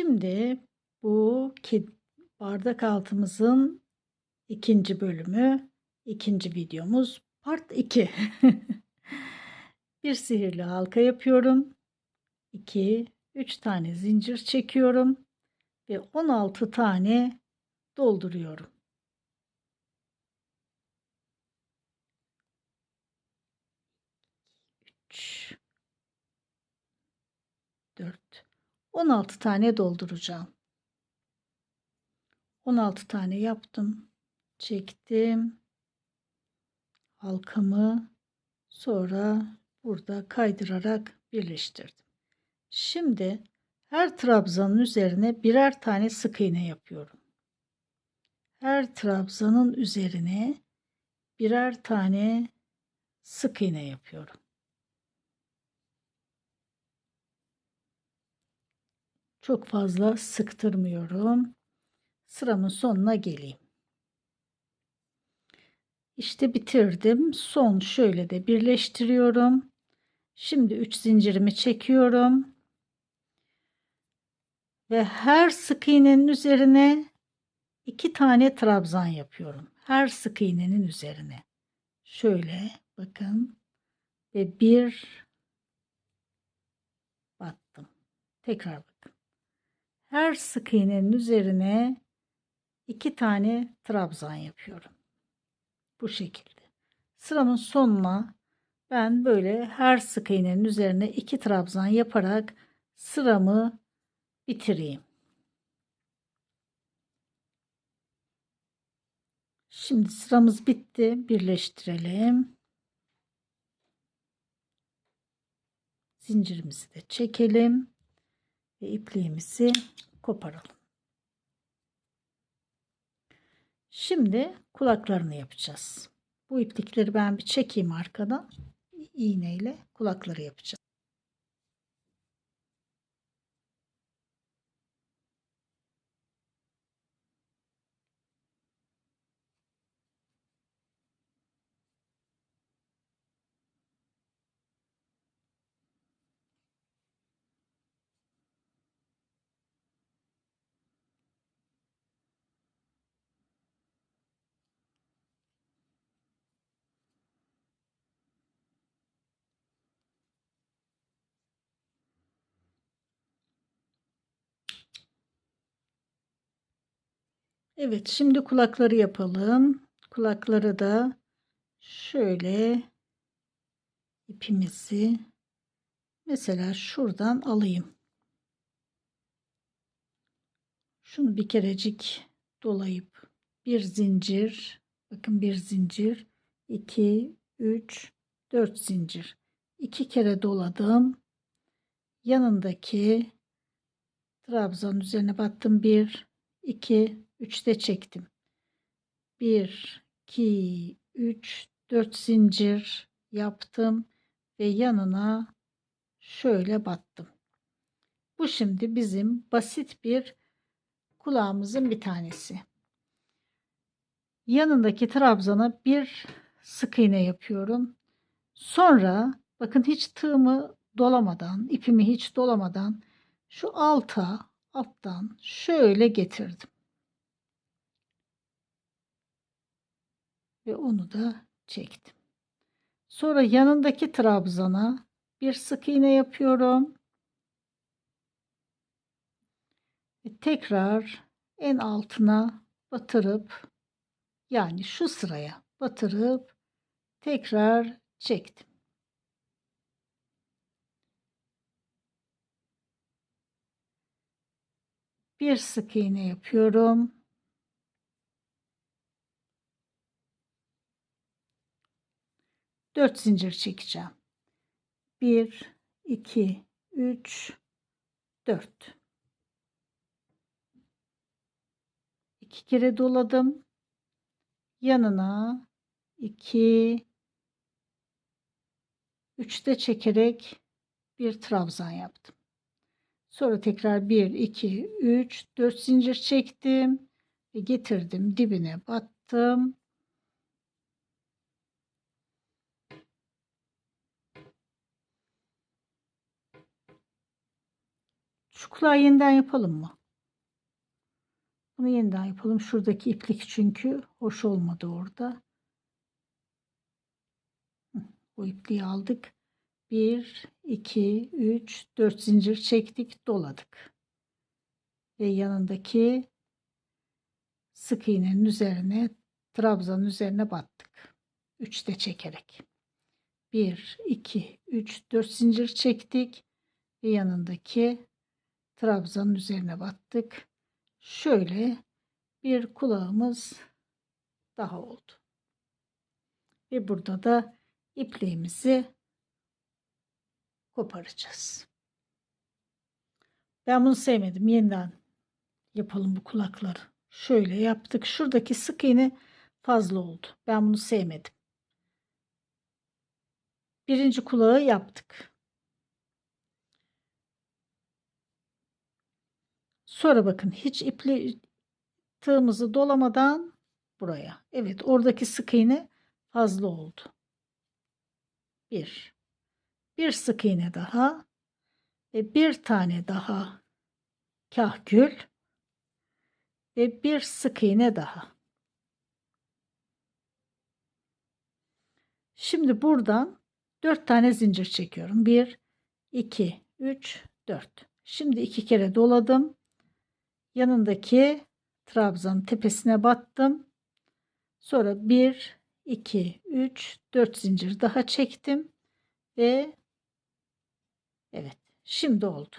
Şimdi bu bardak altımızın ikinci bölümü, ikinci videomuz part 2. bir sihirli halka yapıyorum. 2, 3 tane zincir çekiyorum ve 16 tane dolduruyorum. 16 tane dolduracağım. 16 tane yaptım. Çektim. Halkamı sonra burada kaydırarak birleştirdim. Şimdi her trabzanın üzerine birer tane sık iğne yapıyorum. Her trabzanın üzerine birer tane sık iğne yapıyorum. Çok fazla sıktırmıyorum. Sıramın sonuna geleyim. İşte bitirdim. Son şöyle de birleştiriyorum. Şimdi 3 zincirimi çekiyorum. Ve her sık iğnenin üzerine iki tane trabzan yapıyorum. Her sık iğnenin üzerine. Şöyle bakın. Ve bir battım. Tekrar. Her sık iğnenin üzerine iki tane trabzan yapıyorum. Bu şekilde. Sıramın sonuna ben böyle her sık iğnenin üzerine iki trabzan yaparak sıramı bitireyim. Şimdi sıramız bitti. Birleştirelim. Zincirimizi de çekelim ve ipliğimizi koparalım. Şimdi kulaklarını yapacağız. Bu iplikleri ben bir çekeyim arkadan. iğneyle kulakları yapacağım. Evet şimdi kulakları yapalım. Kulakları da şöyle ipimizi mesela şuradan alayım. Şunu bir kerecik dolayıp bir zincir bakın bir zincir 2 3 4 zincir iki kere doladım yanındaki trabzan üzerine battım 1 2 3'te çektim. 1 2 3 4 zincir yaptım ve yanına şöyle battım. Bu şimdi bizim basit bir kulağımızın bir tanesi. Yanındaki trabzana bir sık iğne yapıyorum. Sonra bakın hiç tığımı dolamadan, ipimi hiç dolamadan şu alta alttan şöyle getirdim. Ve onu da çektim. Sonra yanındaki trabzana bir sık iğne yapıyorum. Ve tekrar en altına batırıp yani şu sıraya batırıp tekrar çektim. Bir sık iğne yapıyorum. 4 zincir çekeceğim. 1 2 3 4 2 kere doladım. Yanına 2 3 de çekerek bir trabzan yaptım. Sonra tekrar 1 2 3 4 zincir çektim ve getirdim dibine battım Şu kulağı yeniden yapalım mı? Bunu yeniden yapalım. Şuradaki iplik çünkü hoş olmadı orada. Bu ipliği aldık. 1, 2, 3, 4 zincir çektik, doladık. Ve yanındaki sık iğnenin üzerine, trabzanın üzerine battık. 3 de çekerek. 1, 2, 3, 4 zincir çektik. Ve yanındaki trabzanın üzerine battık. Şöyle bir kulağımız daha oldu. Ve burada da ipliğimizi koparacağız. Ben bunu sevmedim. Yeniden yapalım bu kulakları. Şöyle yaptık. Şuradaki sık iğne fazla oldu. Ben bunu sevmedim. Birinci kulağı yaptık. Sonra bakın hiç ipli tığımızı dolamadan buraya. Evet oradaki sık iğne fazla oldu. Bir. Bir sık iğne daha ve bir tane daha kahkül ve bir sık iğne daha. Şimdi buradan 4 tane zincir çekiyorum. 1 2 3 4. Şimdi iki kere doladım. Yanındaki trabzanın tepesine battım. Sonra 1 2 3 4 zincir daha çektim ve evet şimdi oldu.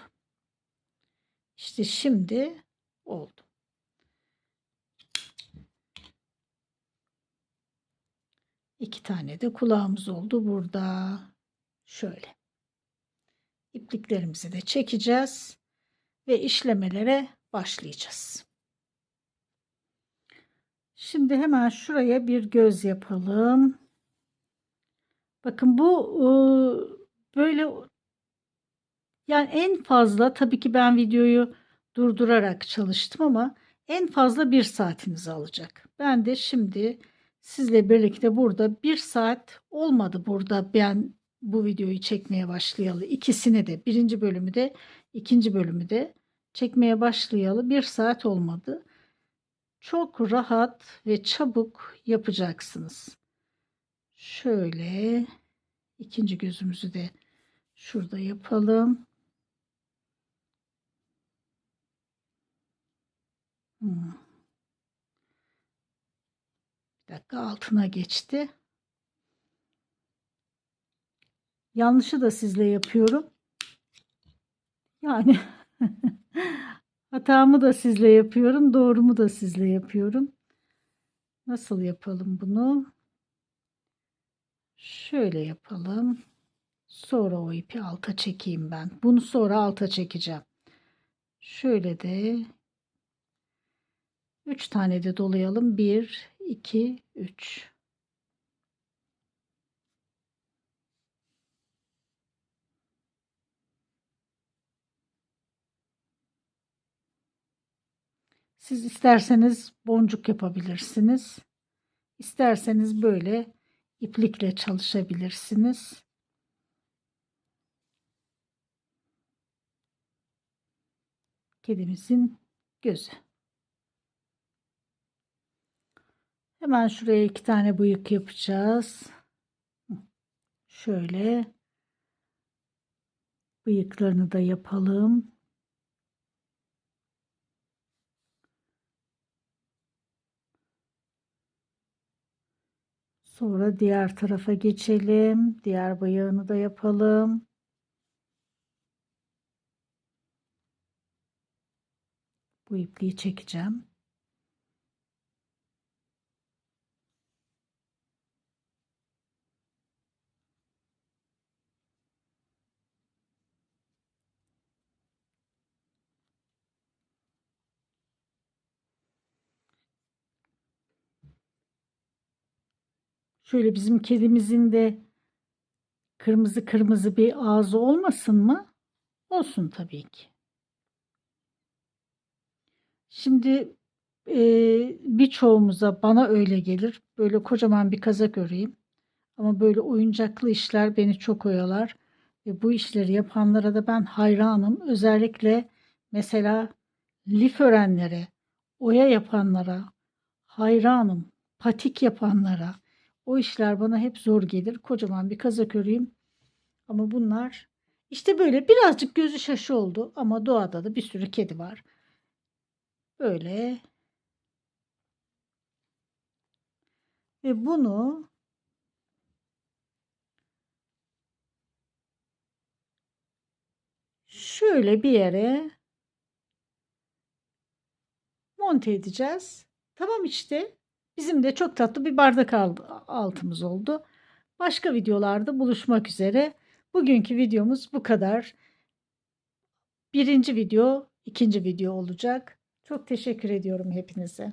İşte şimdi oldu. İki tane de kulağımız oldu burada. Şöyle. İpliklerimizi de çekeceğiz ve işlemelere başlayacağız. Şimdi hemen şuraya bir göz yapalım. Bakın bu böyle yani en fazla tabii ki ben videoyu durdurarak çalıştım ama en fazla bir saatinizi alacak. Ben de şimdi sizle birlikte burada bir saat olmadı burada ben bu videoyu çekmeye başlayalı. İkisini de birinci bölümü de ikinci bölümü de çekmeye başlayalı bir saat olmadı. Çok rahat ve çabuk yapacaksınız. Şöyle ikinci gözümüzü de şurada yapalım. Hmm. Bir dakika altına geçti. Yanlışı da sizle yapıyorum. Yani hatamı da sizle yapıyorum. Doğrumu da sizle yapıyorum. Nasıl yapalım bunu? Şöyle yapalım. Sonra o ipi alta çekeyim ben. Bunu sonra alta çekeceğim. Şöyle de 3 tane de dolayalım. 1, 2, 3. Siz isterseniz boncuk yapabilirsiniz. İsterseniz böyle iplikle çalışabilirsiniz. Kedimizin gözü. Hemen şuraya iki tane bıyık yapacağız. Şöyle bıyıklarını da yapalım. Sonra diğer tarafa geçelim. Diğer bıyığını da yapalım. Bu ipliği çekeceğim. Şöyle bizim kedimizin de kırmızı kırmızı bir ağzı olmasın mı? Olsun tabii ki. Şimdi e, birçoğumuza bana öyle gelir. Böyle kocaman bir kazak öreyim. Ama böyle oyuncaklı işler beni çok oyalar. Ve bu işleri yapanlara da ben hayranım. Özellikle Mesela lif örenlere, oya yapanlara, hayranım, patik yapanlara. O işler bana hep zor gelir. Kocaman bir kazak öreyim. Ama bunlar işte böyle birazcık gözü şaşı oldu ama doğada da bir sürü kedi var. Böyle ve bunu şöyle bir yere monte edeceğiz. Tamam işte. Bizim de çok tatlı bir bardak al- altımız oldu. Başka videolarda buluşmak üzere. Bugünkü videomuz bu kadar. Birinci video, ikinci video olacak. Çok teşekkür ediyorum hepinize.